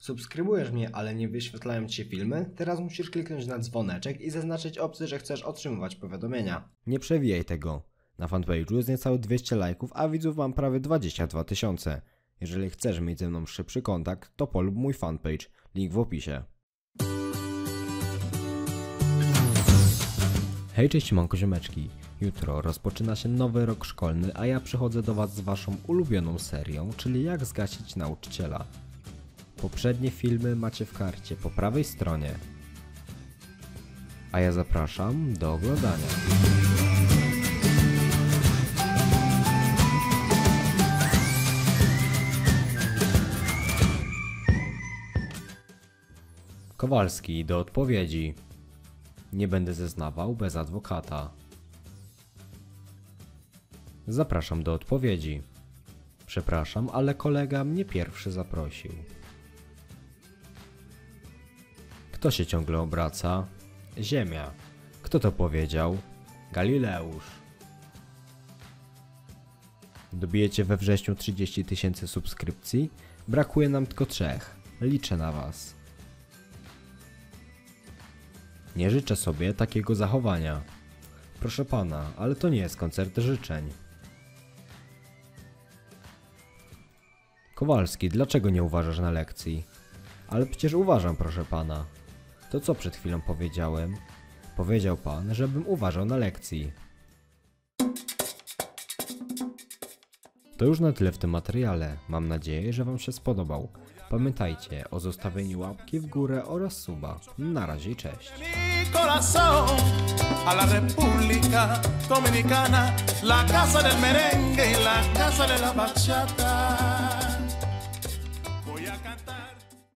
Subskrybujesz mnie, ale nie wyświetlają Ci filmy? Teraz musisz kliknąć na dzwoneczek i zaznaczyć opcję, że chcesz otrzymywać powiadomienia. Nie przewijaj tego. Na fanpage'u jest niecałe 200 lajków, a widzów mam prawie 22 tysiące. Jeżeli chcesz mieć ze mną szybszy kontakt, to polub mój fanpage. Link w opisie. Hej, cześć, manko ziomeczki. Jutro rozpoczyna się nowy rok szkolny, a ja przychodzę do Was z Waszą ulubioną serią, czyli jak zgasić nauczyciela. Poprzednie filmy macie w karcie po prawej stronie. A ja zapraszam do oglądania. Kowalski do odpowiedzi. Nie będę zeznawał bez adwokata. Zapraszam do odpowiedzi. Przepraszam, ale kolega mnie pierwszy zaprosił. Kto się ciągle obraca? Ziemia. Kto to powiedział? Galileusz. Dobijecie we wrześniu 30 tysięcy subskrypcji? Brakuje nam tylko trzech. Liczę na was. Nie życzę sobie takiego zachowania. Proszę pana, ale to nie jest koncert życzeń. Kowalski, dlaczego nie uważasz na lekcji? Ale przecież uważam, proszę pana. To co przed chwilą powiedziałem? Powiedział pan, żebym uważał na lekcji. To już na tyle w tym materiale. Mam nadzieję, że wam się spodobał. Pamiętajcie o zostawieniu łapki w górę oraz suba. Na razie, cześć. a la República Dominicana, la casa del merengue y la casa de la bachata.